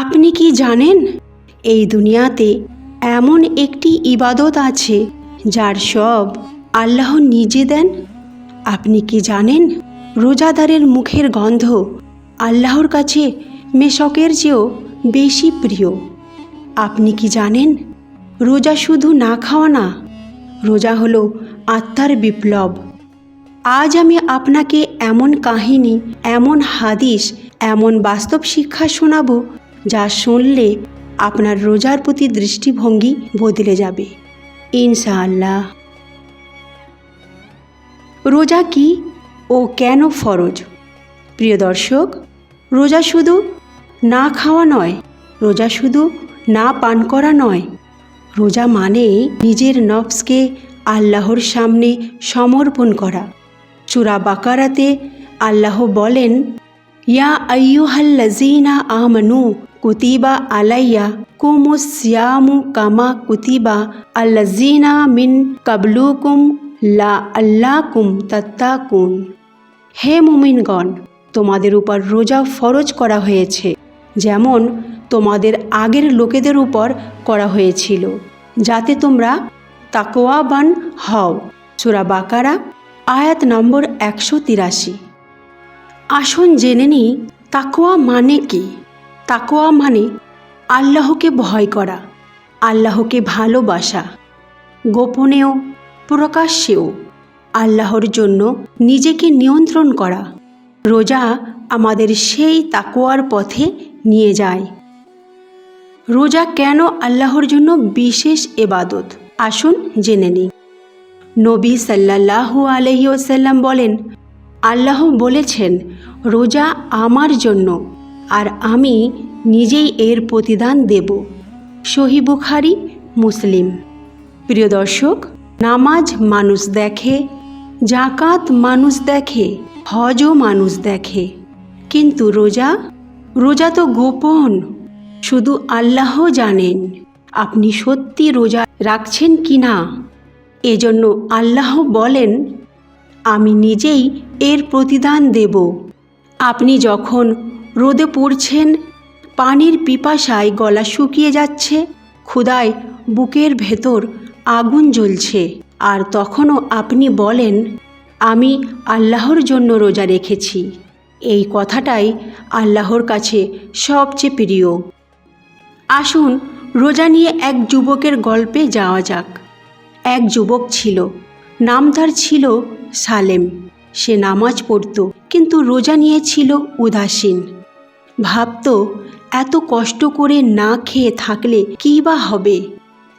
আপনি কি জানেন? এই দুনিয়াতে এমন একটি ইবাদত আছে, যার সব আল্লাহ নিজে দেন। আপনি কি জানেন? রোজাদারের মুখের গন্ধ আল্লাহর কাছে মেশকের চেয়েও বেশি প্রিয়। আপনি কি জানেন? রোজা শুধু না খাওয়া না, রোজা হলো আত্মার বিপ্লব। আজ আমি আপনাকে এমন কাহিনী, এমন হাদিস, এমন বাস্তব শিক্ষা শোনাবো যা শুনলে আপনার রোজার প্রতি দৃষ্টিভঙ্গি বদলে যাবে। ইনশাআল্লাহ। রোজা কি ও কেন ফরজ? প্রিয় দর্শক, রোজা শুধু না খাওয়া নয়, রোজা শুধু না পান করা নয়, রোজা মানে নিজের নফসকে আল্লাহর সামনে সমর্পণ করা। চূড়া বাকারাতে আল্লাহ বলেন, ইয়া আইয়ুহাল্লাজিনা আমানু কুতিবা আলাইয়া কুমু কুমুসিয়ামু কামা কুতিবা আল্লাজিনা মিন কাবলুকুম লা আল্লাকুম তাত্তাকুন হে মুমিনগণ, তোমাদের উপর রোজা ফরজ করা হয়েছে, যেমন তোমাদের আগের লোকেদের উপর করা হয়েছিল, যাতে তোমরা তাকোয়াবান হও। সুরা বাকারা, আয়াত নম্বর একশো তিরাশি। আসুন জেনে নিই তাকোয়া মানে কি? তাকোয়া মানে আল্লাহকে ভয় করা, আল্লাহকে ভালোবাসা। গোপনেও, প্রকাশ্যেও আল্লাহর জন্য নিজেকে নিয়ন্ত্রণ করা। রোজা আমাদের সেই তাকোয়ার পথে নিয়ে যায়। রোজা কেন আল্লাহর জন্য বিশেষ এবাদত? আসুন জেনে নিই। নবী সাল্লাল্লাহু আলহি ওসাল্লাম বলেন, আল্লাহ বলেছেন, রোজা আমার জন্য আর আমি নিজেই এর প্রতিদান দেব। সহি বুখারি, মুসলিম। প্রিয় দর্শক, নামাজ মানুষ দেখে জাকাত মানুষ দেখে, হজও মানুষ দেখে। কিন্তু রোজা? রোজা তো গোপন, শুধু আল্লাহ জানেন। আপনি সত্যি রোজা রাখছেন কি না? এজন্য আল্লাহ বলেন, আমি নিজেই এর প্রতিদান দেব। আপনি যখন রোদে পড়ছেন, পানির পিপাসায় গলা শুকিয়ে যাচ্ছে ক্ষুদায় বুকের ভেতর আগুন জ্বলছে। আর তখনও আপনি বলেন, আমি আল্লাহর জন্য রোজা রেখেছি। এই কথাটাই আল্লাহর কাছে সবচেয়ে প্রিয়। আসুন, রোজা নিয়ে এক যুবকের গল্পে যাওয়া যাক। এক যুবক ছিল নাম তার ছিল সালেম। সে নামাজ পড়ত, কিন্তু রোজা নিয়ে ছিল উদাসীন। ভাবত, এত কষ্ট করে না খেয়ে থাকলে কী বা হবে?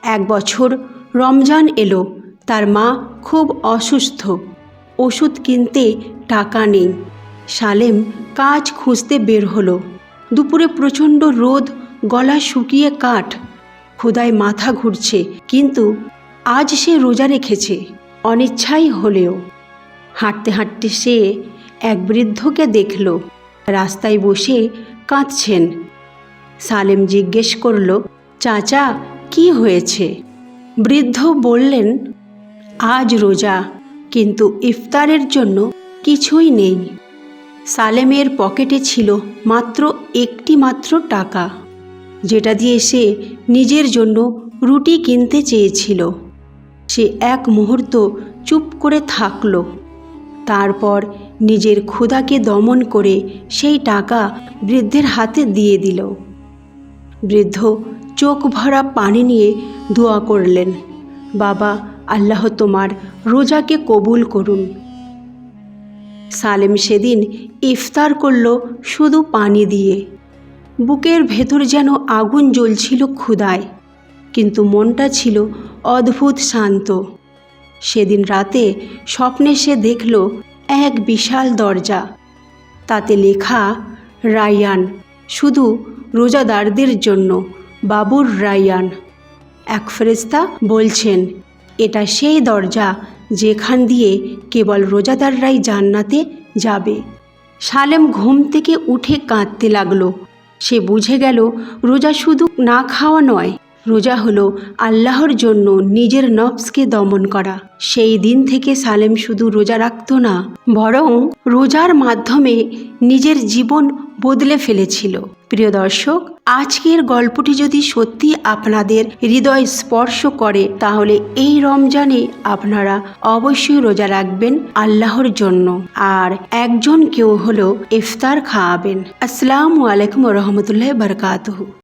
এক বছর রমজান এলো, তার মা খুব অসুস্থ। ওষুধ কিনতে টাকা নেই। সালেম কাজ খুঁজতে বের হলো। দুপুরে প্রচণ্ড রোদ, গলা শুকিয়ে কাঠ। ক্ষুদায় মাথা ঘুরছে, কিন্তু আজ সে রোজা রেখেছে, অনিচ্ছাই হলেও। হাঁটতে হাঁটতে সে এক বৃদ্ধকে দেখল। রাস্তায় বসে কাঁদছেন। সালেম জিজ্ঞেস করল, চাচা, কি হয়েছে? বৃদ্ধ বললেন, আজ রোজা, কিন্তু ইফতারের জন্য কিছুই নেই। সালেমের পকেটে ছিল মাত্র একটি মাত্র টাকা, যেটা দিয়ে সে নিজের জন্য রুটি কিনতে চেয়েছিল। সে এক মুহূর্ত চুপ করে থাকল। তারপর নিজের ক্ষুধাকে দমন করে সেই টাকা বৃদ্ধের হাতে দিয়ে দিল। বৃদ্ধ চোখ ভরা পানি নিয়ে দোয়া করলেন, বাবা, আল্লাহ তোমার রোজাকে কবুল করুন। সালেম সেদিন ইফতার করল শুধু পানি দিয়ে। বুকের ভেতর যেন আগুন জ্বলছিল ক্ষুদায় কিন্তু মনটা ছিল অদ্ভুত শান্ত। সেদিন রাতে স্বপ্নে সে দেখল এক বিশাল দরজা। তাতে লেখা, রায়ান শুধু রোজাদারদের জন্য, বাবুর রায়ান এক ফেরেস্তা বলছেন, এটা সেই দরজা যেখান দিয়ে কেবল রোজাদাররাই জান্নাতে যাবে। সালেম ঘুম থেকে উঠে কাঁদতে লাগল। সে বুঝে গেল, রোজা শুধু না খাওয়া নয় রোজা হলো আল্লাহর জন্য নিজের নফসকে দমন করা। সেই দিন থেকে সালেম শুধু রোজা রাখত না, বরং রোজার মাধ্যমে নিজের জীবন বদলে ফেলেছিল। প্রিয় দর্শক, আজকের গল্পটি যদি সত্যি আপনাদের হৃদয় স্পর্শ করে, তাহলে এই রমজানে আপনারা অবশ্যই রোজা রাখবেন আল্লাহর জন্য। আর একজন কেউ হলো ইফতার খাওয়াবেন। আসসালামু আলাইকুম রহমতুল্লাহ বরকাতহু।